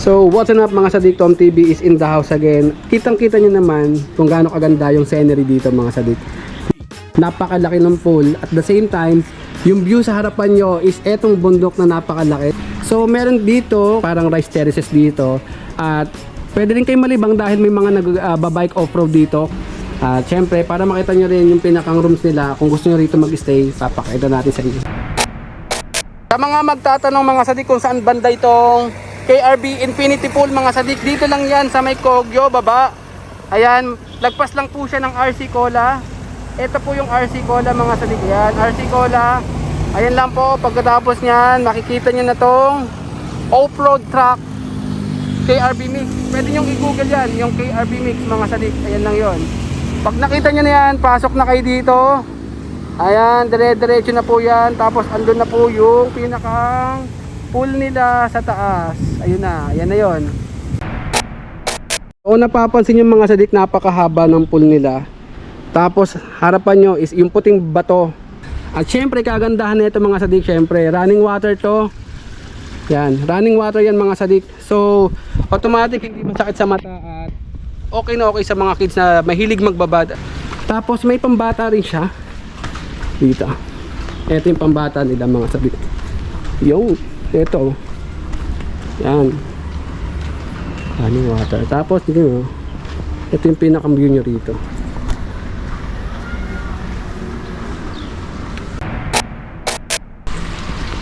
So, what's up mga sadik? Tom TV is in the house again. Kitang-kita nyo naman kung gaano kaganda yung scenery dito mga sadik. Napakalaki ng pool. At the same time, yung view sa harapan nyo is etong bundok na napakalaki. So, meron dito, parang rice terraces dito. At pwede rin kayo malibang dahil may mga nag-bike off-road dito. At syempre, para makita nyo rin yung pinakang rooms nila, kung gusto nyo rito mag-stay, papakita natin sa inyo. Sa mga magtatanong mga sadik kung saan banda itong KRB Infinity Pool mga sadik, dito lang yan sa may Kogyo, baba. Ayan, lagpas lang po siya ng RC Cola. Ito po yung RC Cola mga sadik. Ayan, RC Cola. Ayan lang po, pagkatapos niyan, makikita nyo na tong off-road truck KRB Mix. Pwede nyo i-google yan, yung KRB Mix mga sadik. Ayan lang yon. Pag nakita nyo na yan, pasok na kayo dito. Ayan, dire-diretso na po yan. Tapos andun na po yung pinakang pool nila sa taas. Ayun na, ayan na yon. O napapansin yung mga sadik, napakahaba ng pool nila. Tapos harapan nyo is yung puting bato. At syempre kagandahan nito mga sadik, syempre running water to. Yan, running water yan mga sadik. So, automatic hindi masakit sa mata at okay na okay sa mga kids na mahilig magbabad. Tapos may pambata rin siya. Dito. Ito yung pambata nila mga sadik. Yung, ito. Yan. Running water. Tapos, mo. Ito yung pinakang view nyo rito.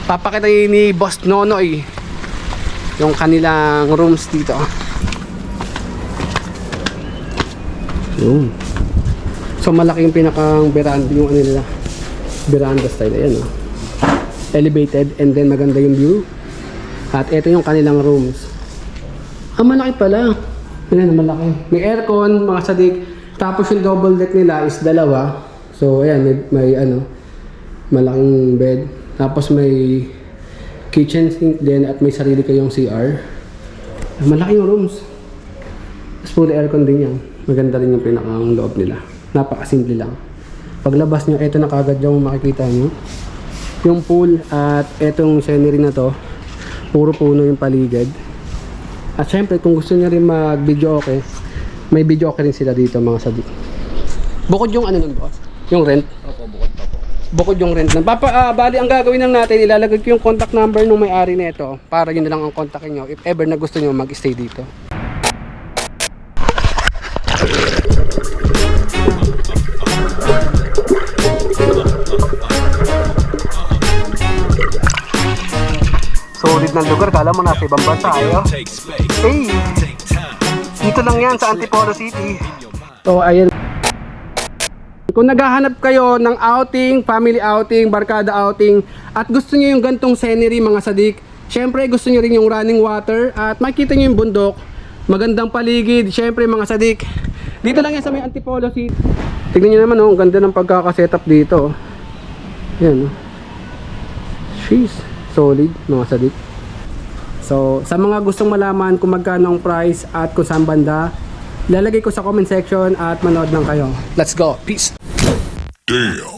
Papakita ni Boss Nonoy yung kanilang rooms dito. Yun. So malaki yung pinakang veranda yung ano nila. Veranda style ayan oh. Elevated and then maganda yung view. At ito yung kanilang rooms. Ah, malaki pala. Ayan, malaki. May aircon, mga sadik. Tapos yung double deck nila is dalawa. So, ayan, may, may ano, malaking bed. Tapos may kitchen sink din at may sarili kayong CR. Malaki yung rooms. Tapos full aircon din yan. Maganda rin yung pinakang loob nila. Napakasimple lang. Paglabas nyo, eto na kagad yung makikita nyo. Yung pool at etong scenery na to, puro puno yung paligid. At syempre, kung gusto nyo rin mag-video okay, may video okay rin sila dito mga sadik. Bukod yung ano nun boss? Yung rent? Opo, bukod pa po. Bukod yung rent nun. Papa, ah, bali ang gagawin lang natin, ilalagay ko yung contact number ng may-ari nito para yun na lang ang kontakin nyo if ever na gusto nyo mag-stay dito. Ng lugar, kala mo nasa ibang bansa, ayo. Hey! Dito lang yan sa Antipolo City. So, ayun. Kung naghahanap kayo ng outing, family outing, barkada outing, at gusto niyo yung gantong scenery mga sadik, syempre gusto niyo rin yung running water, at makita niyo yung bundok, magandang paligid, syempre mga sadik, dito lang yan sa may Antipolo City. Tignan niyo naman oh, ang ganda ng pagkakasetup dito. oh. Yan oh. Sheesh, solid mga sadik. So, sa mga gustong malaman kung magkano ang price at kung saan banda, lalagay ko sa comment section at manood lang kayo. Let's go. Peace. Damn.